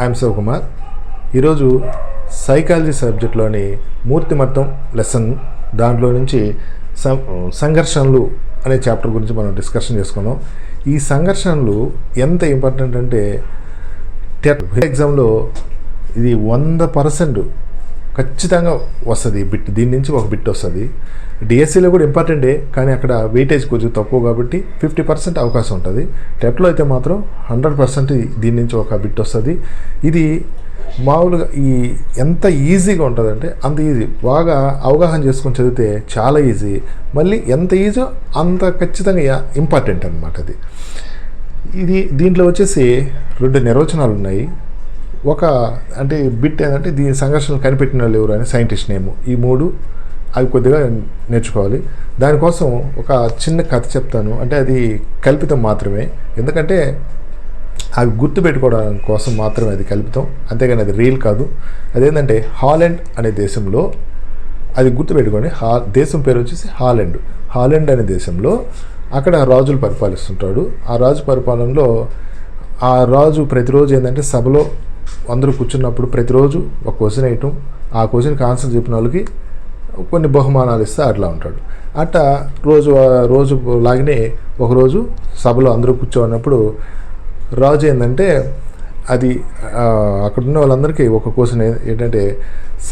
I'm Shivakumar ఈరోజు psychology సబ్జెక్ట్లోని మూర్తిమత్తం lesson దాంట్లో నుంచి సం సంఘర్షణలు అనే చాప్టర్ గురించి మనం డిస్కషన్ చేసుకున్నాం. ఈ సంఘర్షణలు ఎంత ఇంపార్టెంట్ అంటే టెట్ ఎగ్జామ్లో ఇది వంద పర్సెంట్ ఖచ్చితంగా వస్తుంది. బిట్ దీని నుంచి ఒక బిట్ వస్తుంది. డిఎస్సిలో కూడా ఇంపార్టెంటే కానీ అక్కడ వెయిటేజ్ కొంచెం తక్కువ కాబట్టి ఫిఫ్టీ పర్సెంట్ అవకాశం ఉంటుంది. టెట్లో అయితే మాత్రం హండ్రెడ్ పర్సెంట్ దీని నుంచి ఒక బిట్ వస్తుంది. ఇది మామూలుగా ఈ ఎంత ఈజీగా ఉంటుందంటే అంత ఈజీ బాగా అవగాహన చేసుకొని చదివితే చాలా ఈజీ మళ్ళీ ఎంత ఈజీ అంత ఖచ్చితంగా ఇంపార్టెంట్ అనమాట అది. ఇది దీంట్లో వచ్చేసి రెండు నిర్వచనాలు ఉన్నాయి. ఒక అంటే బిట్ ఏంటంటే దీని సంఘర్షణలు కనిపెట్టిన వాళ్ళు ఎవరు అని సైంటిస్ట్ నేమ్. ఈ మూడు అవి కొద్దిగా నేర్చుకోవాలి. దానికోసం ఒక చిన్న కథ చెప్తాను. అంటే అది కల్పితం మాత్రమే. ఎందుకంటే అవి గుర్తుపెట్టుకోవడం కోసం మాత్రమే అది కల్పితం. అంతేగాని అది రియల్ కాదు. అదేంటంటే హాలెండ్ అనే దేశంలో అది గుర్తుపెట్టుకోండి హా దేశం పేరు వచ్చేసి హాలెండ్. హాలెండ్ అనే దేశంలో అక్కడ రాజులు పరిపాలిస్తుంటాడు. ఆ రాజు పరిపాలనలో ఆ రాజు ప్రతిరోజు ఏంటంటే సభలో అందరూ కూర్చున్నప్పుడు ప్రతిరోజు ఒక క్వశ్చన్ వేయటం ఆ క్వశ్చన్కి ఆన్సర్ చెప్పిన వాళ్ళకి కొన్ని బహుమానాలు ఇస్తే అట్లా ఉంటాడు. అట్లా రోజు రోజు లాగానే ఒకరోజు సభలో అందరూ కూర్చోన్నప్పుడు రాజు ఏంటంటే అది అక్కడ ఉన్న వాళ్ళందరికీ ఒక క్వశ్చన్ ఏంటంటే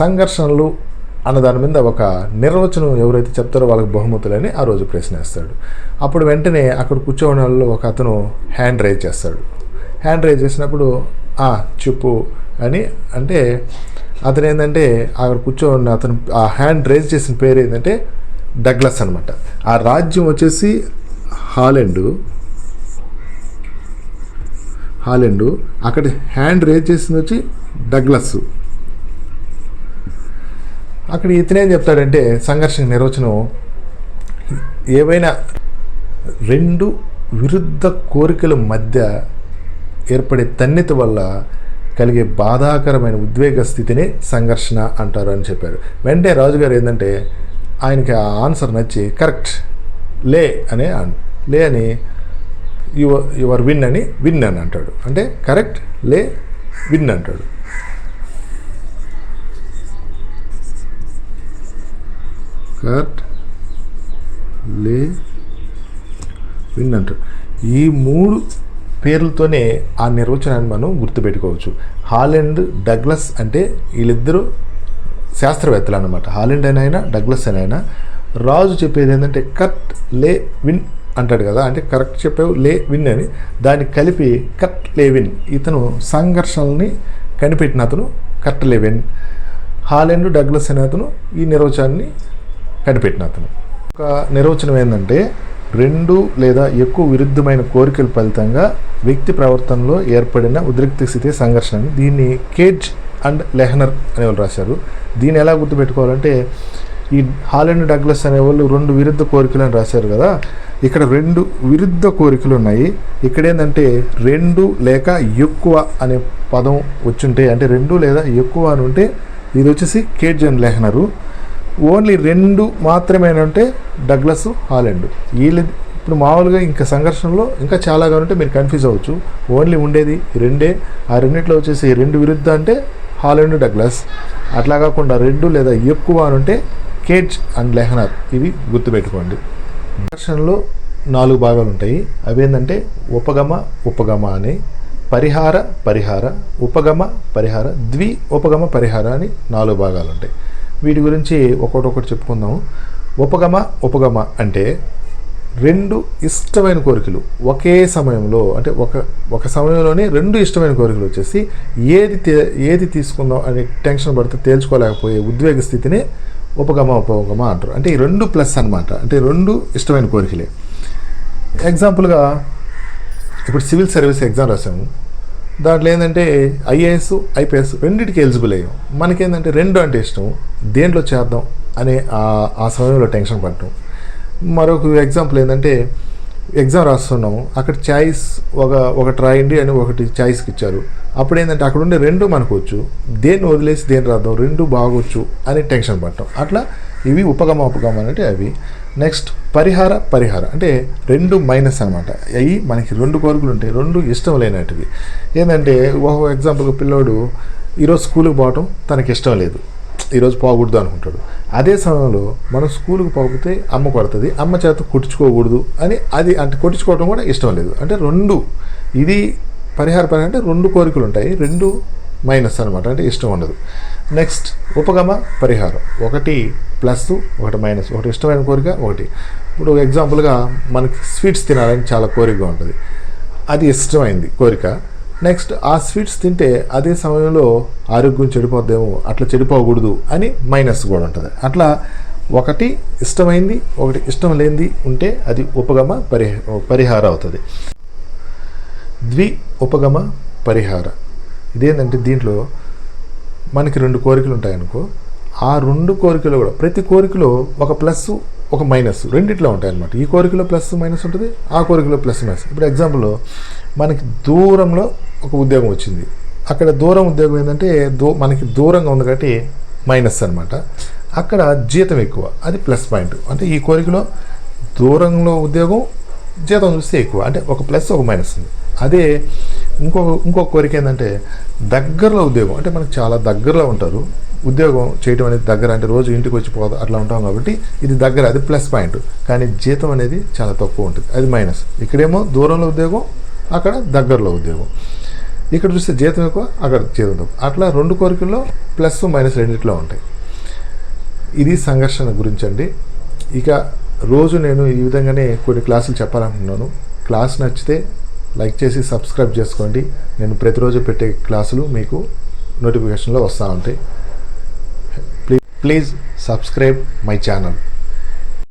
సంఘర్షణలు అన్న దాని మీద ఒక నిర్వచనం ఎవరైతే చెప్తారో వాళ్ళకి బహుమతులని ఆ రోజు ప్రశ్నేస్తాడు. అప్పుడు వెంటనే అక్కడ కూర్చోని వాళ్ళు ఒక అతను హ్యాండ్ రైజ్ చేస్తాడు. హ్యాండ్ రైజ్ చేసినప్పుడు చెప్పు అని అంటే అతను ఏంటంటే అక్కడ కూర్చోని అతను ఆ హ్యాండ్ రేజ్ చేసిన పేరు ఏంటంటే డగ్లస్ అనమాట ఆ రాజ్యం వచ్చేసి హాలెండు హాలెండు అక్కడ హ్యాండ్ రేజ్ చేసింది వచ్చి డగ్లస్ అక్కడ ఇతనేం చెప్తాడంటే సంఘర్షణ నిర్వచనం ఏవైనా రెండు విరుద్ధ కోరికల మధ్య ఏర్పడే తన్నిత వల్ల కలిగే బాధాకరమైన ఉద్వేగ స్థితిని సంఘర్షణ అంటారు అని చెప్పారు. వెంటనే రాజుగారు ఏంటంటే ఆయనకి ఆ ఆన్సర్ నచ్చి కరెక్ట్ లే అనే లే అని యువర్ యువర్ విన్ అని విన్ అని అంటాడు. అంటే కరెక్ట్ లే విన్ అంటాడు. కరెక్ట్ లే విన్ అంటాడు. ఈ మూడు పేర్లతోనే ఆ నిర్వచనాన్ని మనం గుర్తుపెట్టుకోవచ్చు. హాలెండ్ డగ్లస్ అంటే వీళ్ళిద్దరూ శాస్త్రవేత్తలు అనమాట హాలెండ్ అని అయినా డగ్లస్ అని అయినా. రాజు చెప్పేది ఏంటంటే కట్ లే విన్ అంటాడు కదా అంటే కరెక్ట్ చెప్పావు లే విన్ అని. దాన్ని కలిపి కట్ లేవిన్ ఇతను సంఘర్షణల్ని కనిపెట్టిన అతను కట్ లేవిన్ హాలెండ్ డగ్లస్ అనే అతను ఈ నిర్వచనాన్ని కనిపెట్టిన అతను. ఒక నిర్వచనం ఏంటంటే రెండు లేదా ఎక్కువ విరుద్ధమైన కోరికల ఫలితంగా వ్యక్తి ప్రవర్తనలో ఏర్పడిన ఉద్రిక్త స్థితి సంఘర్షణ అని. దీన్ని కేజ్ అండ్ లెహనర్ అనేవాళ్ళు రాశారు. దీన్ని ఎలా గుర్తుపెట్టుకోవాలంటే ఈ హాలెండ్ డగ్లస్ అనేవాళ్ళు రెండు విరుద్ధ కోరికలు అని రాశారు కదా. ఇక్కడ రెండు విరుద్ధ కోరికలు ఉన్నాయి. ఇక్కడ ఏంటంటే రెండు లేక ఎక్కువ అనే పదం వచ్చుంటే అంటే రెండు లేదా ఎక్కువ అని ఉంటే ఇది వచ్చేసి కేజ్ అండ్ లెహనరు. ఓన్లీ రెండు మాత్రమే అంటే డగ్లస్ హాలెండ్. వీళ్ళు ఇప్పుడు మామూలుగా ఇంకా సంఘర్షణలో ఇంకా చాలాగా ఉంటే మీరు కన్ఫ్యూజ్ అవ్వచ్చు. ఓన్లీ ఉండేది రెండే. ఆ రెండిట్లో వచ్చేసి రెండు విరుద్ధ అంటే హాలెండ్ డగ్లస్. అట్లా కాకుండా రెండు లేదా ఎక్కువ అని ఉంటే కేజ్ అండ్ లెహనర్. ఇవి గుర్తుపెట్టుకోండి. సంఘర్షణలో నాలుగు భాగాలు ఉంటాయి. అవి ఏంటంటే ఉపగమ ఉపగమ అని పరిహార పరిహార ఉపగమ పరిహార ద్వి ఉపగమ పరిహార అని నాలుగు భాగాలు ఉంటాయి. వీటి గురించి ఒక్కొక్కటి చెప్పుకుందాం ఉపగమ ఉపగమ అంటే రెండు ఇష్టమైన కోరికలు. ఒకే సమయంలో అంటే ఒక ఒక సమయంలోనే రెండు ఇష్టమైన కోరికలు వచ్చేసి ఏది ఏది తీసుకుందాం అనే టెన్షన్ పడితే తేల్చుకోలేకపోయే ఉద్వేగ స్థితిని ఉపగమ ఉపగమ అంటారు. అంటే ఈ రెండు ప్లస్ అన్నమాట. అంటే రెండు ఇష్టమైన కోరికలే. ఎగ్జాంపుల్గా ఇప్పుడు సివిల్ సర్వీస్ ఎగ్జామ్ రాసాము దాంట్లో ఏంటంటే ఐఏఎస్ ఐపీఎస్ రెండింటికి ఎలిజిబుల్ అయ్యాం. మనకేంటంటే రెండు అంటే ఇష్టం. దేంట్లో చేద్దాం అనే ఆ- సమయంలో టెన్షన్ పడటం మరొక ఎగ్జాంపుల్ ఏంటంటే ఎగ్జామ్ రాస్తున్నాం. అక్కడ చాయిస్ ఒక ఒకటి రాయండి అని ఒకటి చాయిస్కి ఇచ్చారు. అప్పుడు ఏంటంటే అక్కడ ఉండే రెండు మనకు వచ్చు. దేన్ని వదిలేసి దేన్ని రాద్దాం? రెండు బాగొచ్చు అని టెన్షన్ పడటం అట్లా ఇవి ఉపగమ ఉపగమ అంటే అవి. నెక్స్ట్ పరిహార పరిహార. అంటే రెండు మైనస్ అనమాట అవి మనకి రెండు కోరికలు ఉంటాయి రెండు ఇష్టం లేనటివి ఏంటంటే ఒక ఎగ్జాంపుల్ పిల్లోడు ఈరోజు స్కూల్కి పోవటం తనకి ఇష్టం లేదు. ఈరోజు పోకూడదు అనుకుంటాడు. అదే సమయంలో మనం స్కూల్కి పోకపోతే అమ్మ కొడుతుంది అమ్మ చేత కుట్టించుకోకూడదు అని అది అంటే కొట్టించుకోవడం కూడా ఇష్టం లేదు. అంటే రెండు ఇది పరిహార పరిహారం అంటే రెండు కోరికలు ఉంటాయి రెండు మైనస్ అనమాట అంటే ఇష్టం ఉండదు. నెక్స్ట్ ఉపగమ పరిహారం. ఒకటి ప్లస్ ఒకటి మైనస్. ఒకటి ఇష్టమైన కోరిక ఒకటి. ఇప్పుడు ఎగ్జాంపుల్గా మనకి స్వీట్స్ తినాలని చాలా కోరికగా ఉంటుంది. అది ఇష్టమైంది కోరిక. నెక్స్ట్ ఆ స్వీట్స్ తింటే అదే సమయంలో ఆరోగ్యం చెడిపోద్దేమో అట్లా చెడిపోకూడదు అని మైనస్ కూడా ఉంటుంది. అట్లా ఒకటి ఇష్టమైంది ఒకటి ఇష్టం లేనిది ఉంటే అది ఉపగమ పరిహ పరిహార అవుతుంది. ద్వి ఉపగమ పరిహార. ఇదేంటంటే దీంట్లో మనకి రెండు కోరికలు ఉంటాయనుకో ఆ రెండు కోరికలు కూడా ప్రతి కోరికలో ఒక ప్లస్ ఒక మైనస్ రెండిట్లో ఉంటాయన్నమాట. ఈ కోరికలో ప్లస్ మైనస్ ఉంటుంది ఆ కోరికలో ప్లస్ మైనస్. ఇప్పుడు ఎగ్జాంపుల్ మనకి దూరంలో ఒక ఉద్యోగం వచ్చింది. అక్కడ దూరం ఉద్యోగం ఏంటంటే దూ మనకి దూరంగా ఉంది కాబట్టి మైనస్ అనమాట అక్కడ జీతం ఎక్కువ అది ప్లస్ పాయింట్. అంటే ఈ కోరికలో దూరంలో ఉద్యోగం జీతం చూస్తే ఎక్కువ. అంటే ఒక ప్లస్ ఒక మైనస్ ఉంది. అదే ఇంకొక ఇంకొక కోరిక ఏంటంటే దగ్గరలో ఉద్యోగం. అంటే మనకు చాలా దగ్గరలో ఉంటారు. ఉద్యోగం చేయడం అనేది దగ్గర. అంటే రోజు ఇంటికి వచ్చి పోదు అట్లా ఉంటాం కాబట్టి ఇది దగ్గర అది ప్లస్ పాయింట్. కానీ జీతం అనేది చాలా తక్కువ ఉంటుంది. అది మైనస్. ఇక్కడేమో దూరంలో ఉద్యోగం అక్కడ దగ్గరలో ఉద్యోగం. ఇక్కడ చూస్తే జీతం ఎక్కువ అక్కడ జీతం తక్కువ. అట్లా రెండు కోరికల్లో ప్లస్ మైనస్ రెండిట్లో ఉంటాయి. ఇది సంఘర్షణ గురించి అండి ఇక రోజు నేను ఈ విధంగానే కొన్ని క్లాసులు చెప్పాలనుకుంటున్నాను. క్లాస్ నచ్చితే లైక్ చేసి సబ్స్క్రైబ్ చేసుకోండి. నేను ప్రతిరోజు పెట్టే క్లాసులు మీకు నోటిఫికేషన్లో వస్తూ ఉంటాయి. Please please subscribe my channel.